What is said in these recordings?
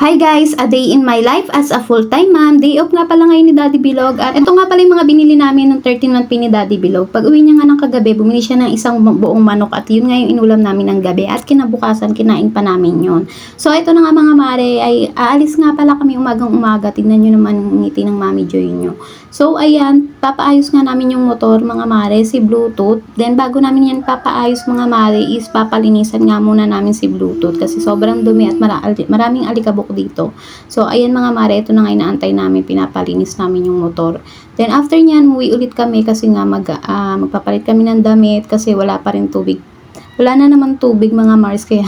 Hi guys, a day in my life as a full-time mom. Day off nga pala ngayon ni Daddy Bilog. At ito nga pala yung mga binili namin ng 13 month pay ni Daddy Bilog. Pag uwi niya nga ng kagabi, bumili siya ng isang buong manok at yun nga yung inulam namin ng gabi. At kinabukasan, kinain pa namin yun. So ito na nga mga mare, ay aalis nga pala kami umagang umaga. Tignan nyo naman ngiti ng Mami Joy nyo. So ayan, papaayos nga namin yung motor mga mare, si Bluetooth. Then bago namin yan papaayos mga mare is papalinisan nga muna namin si Bluetooth kasi sobrang dumi at mara- maraming alikabok dito. So ayan mga mare, ito na nga inaantay namin, pinapalinis namin yung motor. Then after nyan, umuwi ulit kami kasi nga mag, ah, magpapalit kami ng damit kasi wala pa rin tubig. Wala na naman tubig mga Mars kaya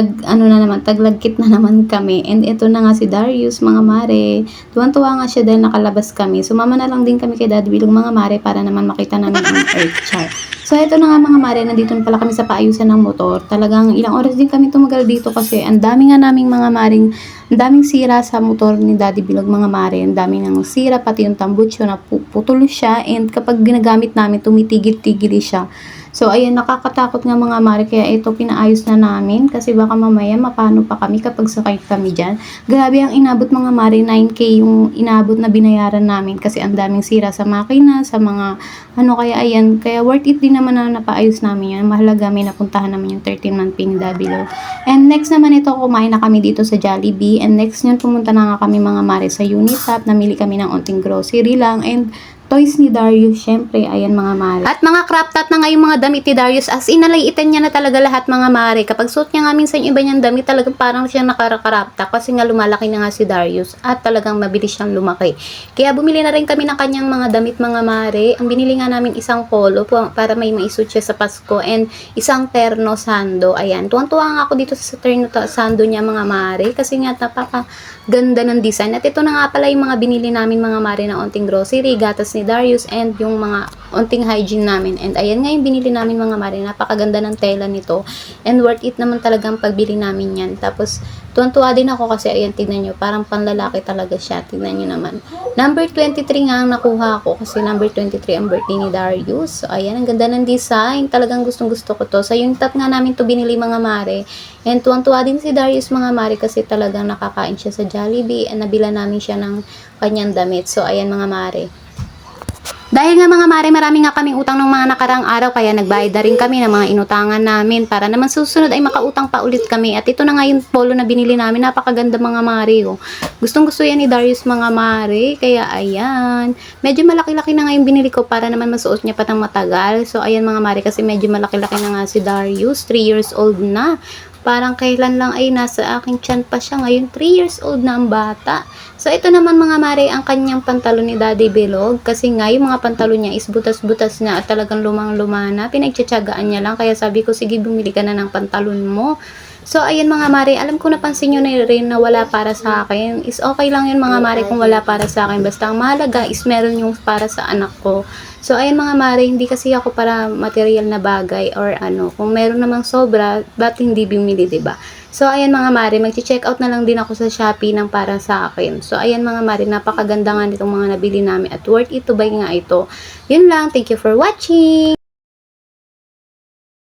tag ano na naman taglagkit na naman kami. And ito na nga si Darius mga mare. Tuwan-tuwa nga siya dahil nakalabas kami. Sumama na lang din kami kay Daddy Bilog mga mare para naman makita namin ang earth. Chart so ito na nga mga mare nandito na pala kami sa paayusan ng motor. Talagang ilang oras din kami tumagal dito kasi ang dami nga naming mga maring ang daming sira sa motor ni Daddy Bilog mga mare. Ang daming nang sira pati yung tambucho na pu- putol siya. And kapag ginagamit namin tumitigil-tigil siya. So, ayun, nakakatakot nga mga mare, kaya ito pinaayos na namin. Kasi baka mamaya mapano pa kami kapag sakay kami dyan. Grabe ang inabot mga mare, 9K yung inabot na binayaran namin. Kasi ang daming sira sa makina, sa mga ano kaya ayan, kaya worth it din naman na napaayos namin yan. Mahalaga may napuntahan namin yung 13 month pay ni Dabilo. And next naman ito, kumain na kami dito sa Jollibee and next nyon pumunta na nga kami mga mare sa Unisap, namili kami ng onting grocery lang and toys ni Darius, syempre, ayan mga mare. At mga crop top na nga mga damit ni Darius, as in, niya na talaga lahat mga mare. Kapag suot niya nga minsan yung iba niyang damit, talagang parang siyang nakarakrop top kasi nga lumalaki na nga si Darius at talagang mabilis siyang lumaki. Kaya bumili na rin kami ng kanyang mga damit mga mare. Ang binili nga namin isang polo po, para may maisuot siya sa Pasko and isang terno sando. Ayan, tuwang-tuwa nga ako dito sa terno sando niya mga mare kasi nga napaka ganda ng design. At ito na nga pala yung mga binili namin mga mare na onting grocery, gatas ni Darius, and yung mga onting hygiene namin. And ayan nga yung binili namin mga mare. Napakaganda ng tela nito. And worth it naman talagang pagbili namin yan. Tapos, tuwan-tuwa din ako kasi ayan, tignan nyo. Parang panlalaki talaga siya. Tignan nyo naman. Number 23 nga ang nakuha ko kasi number 23 ang birthday ni Darius. So, ayan, ang ganda ng design. Talagang gustong gusto ko to. So, yung tat nga namin to binili mga mare. And tuwang-tuwa din si Darius mga mare kasi talagang nakakain siya sa Jollibee and nabila namin siya ng kanyang damit. So, ayan mga mare. Dahil nga mga mare, marami nga kaming utang ng mga nakarang araw kaya nagbayad na rin kami ng mga inutangan namin para naman susunod ay makautang pa ulit kami. At ito na nga yung polo na binili namin. Napakaganda mga mare. Oh. Gustong gusto yan ni Darius mga mare. Kaya ayan. Medyo malaki-laki na nga yung binili ko para naman masuot niya pa ng matagal. So ayan mga mare kasi medyo malaki-laki na nga si Darius. 3 years old na. Parang kailan lang ay nasa aking tiyan pa siya. Ngayon 3 years old na ang bata. So ito naman mga mare ang kanyang pantalon ni Daddy Bilog kasi nga yung mga pantalon niya is butas-butas na at talagang lumang-luma na. Pinagtsatsagaan niya lang kaya sabi ko sige bumili ka na ng pantalon mo. So ayan mga mare, alam ko napansin nyo na rin na wala para sa akin. Is okay lang yun mga mare kung wala para sa akin. Basta ang mahalaga is meron yung para sa anak ko. So ayan mga mare, hindi kasi ako para material na bagay or ano. Kung meron namang sobra, ba't hindi bumili, ba? So ayan mga mare, magche-check out na lang din ako sa Shopee ng para sa akin. So ayan mga mare, napakaganda nga nitong mga nabili namin at worth it to nga ito. Yun lang, thank you for watching!